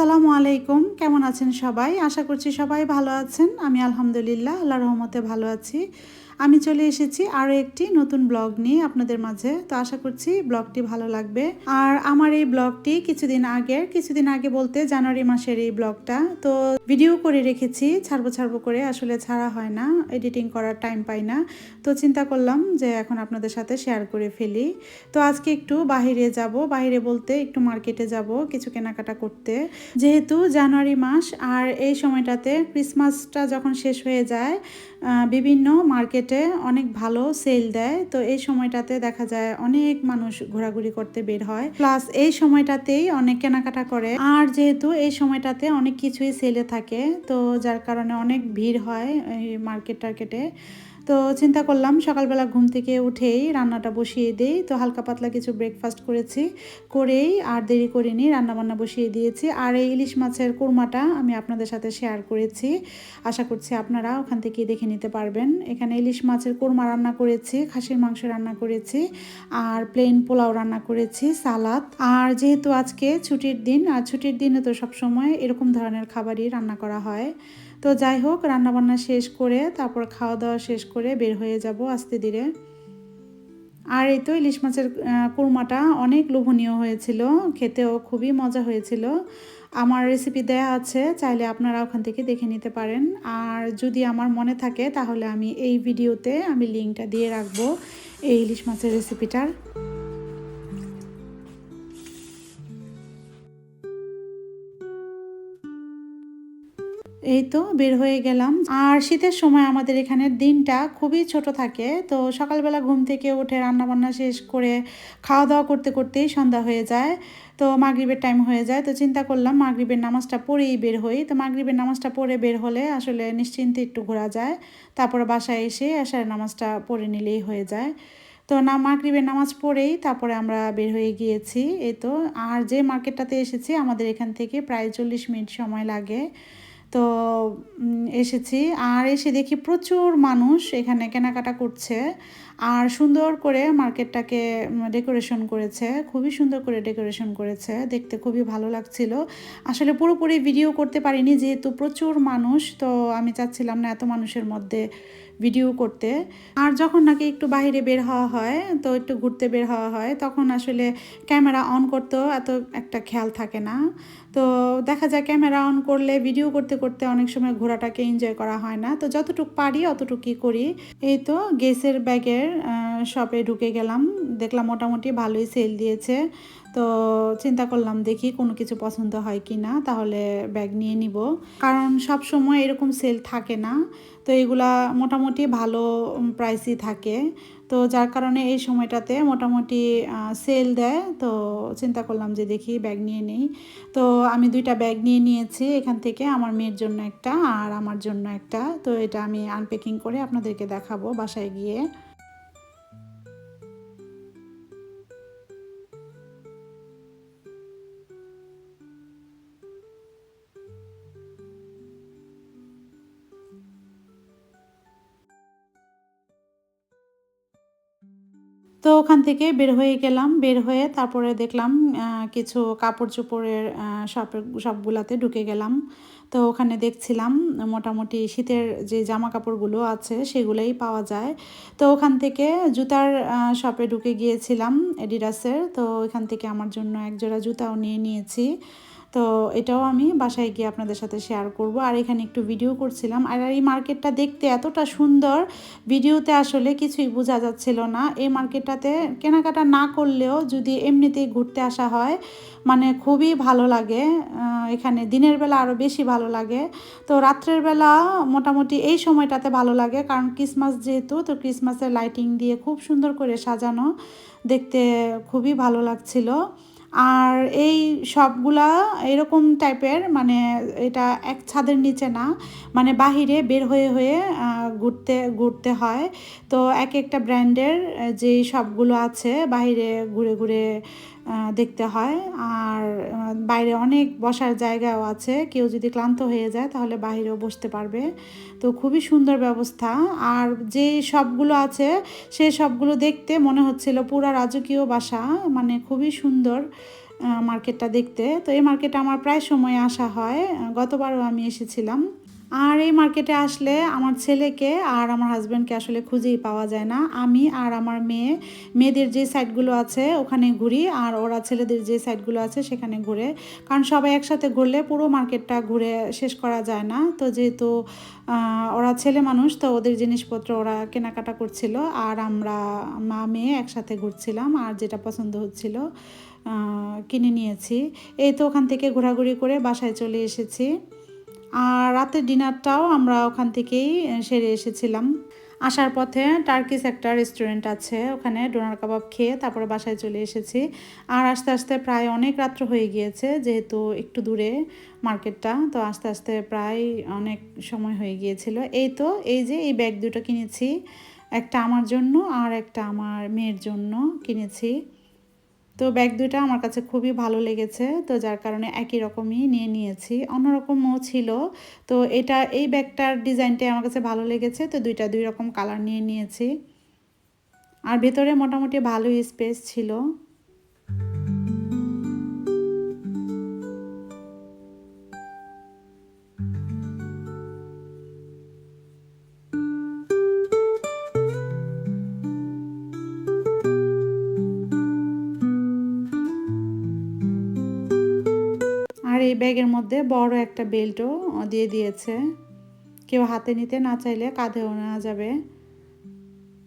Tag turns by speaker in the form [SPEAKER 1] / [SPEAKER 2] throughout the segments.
[SPEAKER 1] আসসালামু আলাইকুম। কেমন আছেন সবাই? আশা করছি সবাই ভালো আছেন। আমি আলহামদুলিল্লাহ আল্লাহ রহমতে ভালো আছি। আমি চলে এসেছি আরও একটি নতুন ব্লগ নিয়ে আপনাদের মাঝে। তো আশা করছি ব্লগটি ভালো লাগবে। আর আমার এই ব্লগটি কিছুদিন আগের, কিছুদিন আগে বলতে জানুয়ারি মাসের এই ব্লগটা। তো ভিডিও করে রেখেছি, ছাড়বো ছাড়বো করে। আসলে ছাড়া হয় না, এডিটিং করার টাইম পাই না। তো চিন্তা করলাম যে এখন আপনাদের সাথে শেয়ার করে ফেলি। তো আজকে একটু বাহিরে যাব, বাহিরে বলতে একটু মার্কেটে যাব কিছু কেনাকাটা করতে। যেহেতু জানুয়ারি মাস, আর এই সময়টাতে ক্রিসমাসটা যখন শেষ হয়ে যায় বিভিন্ন মার্কেটে অনেক ভালো সেল দেয়। তো এই সময়টাতে দেখা যায় অনেক মানুষ ঘোরাঘুরি করতে বের হয়। প্লাস এই সময়টাতেই অনেক কেনাকাটা করে। আর যেহেতু এই সময়টাতে অনেক কিছুই সেলে থাকে, তো যার কারণে অনেক ভিড় হয় এই মার্কেট টার্কেটে তো চিন্তা করলাম সকালবেলা ঘুম থেকে উঠেই রান্নাটা বসিয়ে দিই। তো হালকা পাতলা কিছু ব্রেকফাস্ট করেছি, করেই আর দেরি করিনি, রান্নাবান্না বসিয়ে দিয়েছি। আর এই ইলিশ মাছের কোরমাটা আমি আপনাদের সাথে শেয়ার করেছি। আশা করছি আপনারা ওখান থেকে দেখে নিতে পারবেন। এখানে ইলিশ মাছের কোরমা রান্না করেছি, খাসির মাংস রান্না করেছি, আর প্লেন পোলাও রান্না করেছি, সালাদ। আর যেহেতু আজকে ছুটির দিন, আর ছুটির দিনে তো সবসময় এরকম ধরনের খাবারই রান্না করা হয়। তো যাই হোক, রান্নাবান্না শেষ করে তারপর খাওয়া দাওয়া শেষ করে বের হয়ে যাব আস্তে ধীরে। আর এই তো ইলিশ মাছের কোরমাটা অনেক লোভনীয় হয়েছিল, খেতেও খুবই মজা হয়েছিল। আমার রেসিপি দেয়া আছে, চাইলে আপনারা ওখান থেকে দেখে নিতে পারেন। আর যদি আমার মনে থাকে, তাহলে আমি এই ভিডিওতে আমি লিঙ্কটা দিয়ে রাখব, এই ইলিশ মাছের রেসিপিটার এই তো বের হয়ে গেলাম। আর শীতের সময় আমাদের এখানে দিনটা খুবই ছোট থাকে। তো সকালবেলা ঘুম থেকে উঠে রান্নাবান্না শেষ করে খাওয়া দাওয়া করতে করতেই সন্ধ্যা হয়ে যায়। তো মাগরিবের টাইম হয়ে যায়। তো চিন্তা করলাম মাগরিবের নামাজটা পড়েই বের হই। তো মাগরিবের নামাজটা পড়ে বের হলে আসলে নিশ্চিন্তে একটু ঘোরা যায়। তারপরে বাসায় এসে আসার নামাজটা পড়ে নিলেই হয়ে যায়। তো না, মাগরিবের নামাজ পড়েই তারপরে আমরা বের হয়ে গিয়েছি। এই তো, আর যে মার্কেটটাতে এসেছি, আমাদের এখান থেকে প্রায় চল্লিশ মিনিট সময় লাগে। তো এসেছি। আর এসে দেখি প্রচুর মানুষ এখানে কেনাকাটা করছে। আর সুন্দর করে মার্কেটটাকে ডেকোরেশন করেছে। খুবই সুন্দর করে ডেকোরেশন করেছে। দেখতে খুবই ভালো লাগছিল। আসলে পুরোপুরি ভিডিও করতে পারিনি, যেহেতু প্রচুর মানুষ, তো আমি চাচ্ছিলাম না এত মানুষের মধ্যে ভিডিও করতে। আর যখন নাকি একটু বাইরে বের হওয়া হয়, তো একটু ঘুরতে বের হওয়া হয়, তখন আসলে ক্যামেরা অন করতেও এত একটা খেয়াল থাকে না। তো দেখা যায় ক্যামেরা অন করলে ভিডিও করতে করতে অনেক সময় ঘোরাটাকে এনজয় করা হয় না। তো যতটুকু পারি, অতটুকুই করি। এই তো গেসের ব্যাগের শপে ঢুকে গেলাম। দেখলাম মোটামুটি ভালোই সেল দিয়েছে। তো চিন্তা করলাম, দেখি কোনো কিছু পছন্দ হয় কি না তাহলে ব্যাগ নিয়ে নিব। কারণ সব সময় এরকম সেল থাকে না। তো এগুলা মোটামুটি ভালো প্রাইসই থাকে। তো যার কারণে এই সময়টাতে মোটামুটি সেল দেয়। তো চিন্তা করলাম যে দেখি ব্যাগ নিয়ে নেই। তো আমি দুইটা ব্যাগ নিয়ে নিয়েছি। এখান থেকে আমার মেয়ের জন্য একটা আর আমার জন্য একটা। তো এটা আমি আনপ্যাকিং করে আপনাদেরকে দেখাবো বাসায় গিয়ে। তো ওখান থেকে বের হয়ে গেলাম, বের হয়ে তারপরে দেখলাম কিছু কাপড় চোপড়ের শপের সবগুলাতে ঢুকে গেলাম। তো ওখানে দেখছিলাম মোটামুটি শীতের যে জামা কাপড়গুলো আছে সেগুলোই পাওয়া যায়। তো ওখান থেকে জুতার শপে ঢুকে গিয়েছিলাম এডিডাসের তো ওইখান থেকে আমার জন্য এক জোড়া জুতাও নিয়ে নিয়েছি। তো এটাও আমি বাসায় গিয়ে আপনাদের সাথে শেয়ার করব। আর এখানে একটু ভিডিও করছিলাম। আর এই মার্কেটটা দেখতে এতটা সুন্দর ভিডিওতে আসলে কিছুই বোঝা যাচ্ছিল না। এই মার্কেটটাতে কেনাকাটা না করলেও যদি এমনিতেই ঘুরতে আসা হয় মানে খুবই ভালো লাগে। এখানে দিনের বেলা আরও বেশি ভালো লাগে। তো রাত্রের বেলা মোটামুটি এই সময়টাতে ভালো লাগে। কারণ ক্রিসমাস যেহেতু, তো ক্রিসমাসের লাইটিং দিয়ে খুব সুন্দর করে সাজানো। দেখতে খুবই ভালো লাগছিল। আর এই সবগুলা এরকম টাইপের মানে এটা এক ছাদের নিচে না মানে বাহিরে বের হয়ে হয়ে ঘুরতে ঘুরতে হয়। তো এক একটা ব্র্যান্ডের যে সবগুলো আছে বাহিরে ঘুরে ঘুরে দেখতে হয়। আর বাইরে অনেক বসার জায়গাও আছে। কেউ যদি ক্লান্ত হয়ে যায় তাহলে বাইরেও বসতে পারবে। তো খুবই সুন্দর ব্যবস্থা। আর যে সবগুলো আছে, সে সবগুলো দেখতে মনে হচ্ছিল পুরা রাজকীয় বাসা মানে খুবই সুন্দর। মার্কেটটা দেখতে। তো এই মার্কেটে আমার প্রায় সময় আসা হয়। গতবারও আমি এসেছিলাম। আর এই মার্কেটে আসলে আমার ছেলেকে আর আমার হাজব্যান্ডকে আসলে খুঁজেই পাওয়া যায় না। আমি আর আমার মেয়ে, মেয়েদের যে সাইডগুলো আছে ওখানে ঘুরি আর ওরা ছেলেদের যে সাইডগুলো আছে সেখানে ঘুরে। কারণ সবাই একসাথে ঘুরলে পুরো মার্কেটটা ঘুরে শেষ করা যায় না। তো যেহেতু ওরা ছেলে মানুষ, তো ওদের জিনিসপত্র ওরা কেনাকাটা করছিল আর আমরা মা, মেয়ে একসাথে ঘুরছিলাম আর যেটা পছন্দ হচ্ছিল কিনে নিয়েছি। এই তো ওখান থেকে ঘোরাঘুরি করে বাসায় চলে এসেছি। আর রাতের ডিনারটাও আমরা ওখান থেকেই সেরে এসেছিলাম। আসার পথে টার্কিস একটা রেস্টুরেন্ট আছে, ওখানে ডোনার কাবাব খেয়ে তারপরে বাসায় চলে এসেছি। আর আস্তে আস্তে প্রায় অনেক রাত্র হয়ে গিয়েছে, যেহেতু একটু দূরে মার্কেটটা, তো আস্তে আস্তে প্রায় অনেক সময় হয়ে গিয়েছিল। এই তো, এই যে এই ব্যাগ দুটো কিনেছি, একটা আমার জন্য আর একটা আমার মেয়ের জন্য কিনেছি। তো ব্যাগ দুইটা আমার কাছে খুবই ভালো লেগেছে। তো যার কারণে একই রকমই নিয়ে নিয়েছি। অন্যরকমও ছিল। তো এটা, এই ব্যাগটার ডিজাইনটাই আমার কাছে ভালো লেগেছে। তো দুইটা দুই রকম কালার নিয়ে নিয়েছি। আর ভেতরে মোটামুটি ভালোই স্পেস ছিল। এই ব্যাগের মধ্যে বড় একটা বেল্টও দিয়ে দিয়েছে। কেউ হাতে নিতে না চাইলে কাঁধেও নেওয়া যাবে।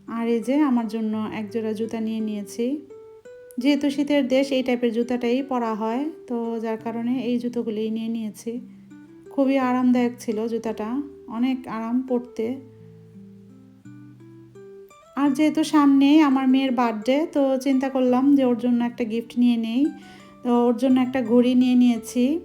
[SPEAKER 1] আর এই যে আমার জন্য এক জোড়া জুতা নিয়ে নিয়েছি। যেহেতু শীতের দেশ, এই টাইপের জুতাটাই পরা হয়। তো যার কারণে এই জুতোগুলোই নিয়ে নিয়েছি। খুবই আরামদায়ক ছিল জুতাটা। অনেক আরাম পরতে। আর যেহেতু সামনেই আমার মেয়ের বার্থডে তো চিন্তা করলাম যে ওর জন্য একটা গিফট নিয়ে নেই। তো ওর জন্য একটা ঘড়ি নিয়ে নিয়েছি।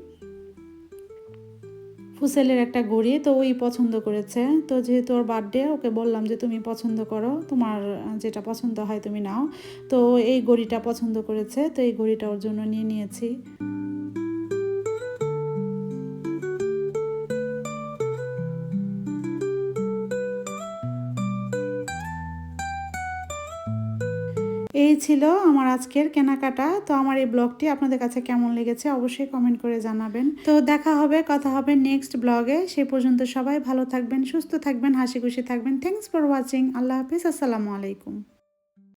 [SPEAKER 1] ফুসেলের একটা ঘড়ি তো ওই পছন্দ করেছে। তো যেহেতু ওর বার্থডে ওকে বললাম যে, তুমি পছন্দ করো, তোমার যেটা পছন্দ হয় তুমি নাও। তো এই ঘড়িটা পছন্দ করেছে, তো এই ঘড়িটা ওর জন্য নিয়ে নিয়েছি। এই ছিল আমার আজকের কেনাকাটা। তো আমার এই ব্লগটি আপনাদের কাছে কেমন লেগেছে অবশ্যই কমেন্ট করে জানাবেন। তো দেখা হবে, কথা হবে নেক্সট ব্লগে। সেই পর্যন্ত সবাই ভালো থাকবেন, সুস্থ থাকবেন হাসি খুশি থাকবেন। থ্যাংকস ফর ওয়াচিং আল্লাহ হাফিজ, আসসালামু আলাইকুম।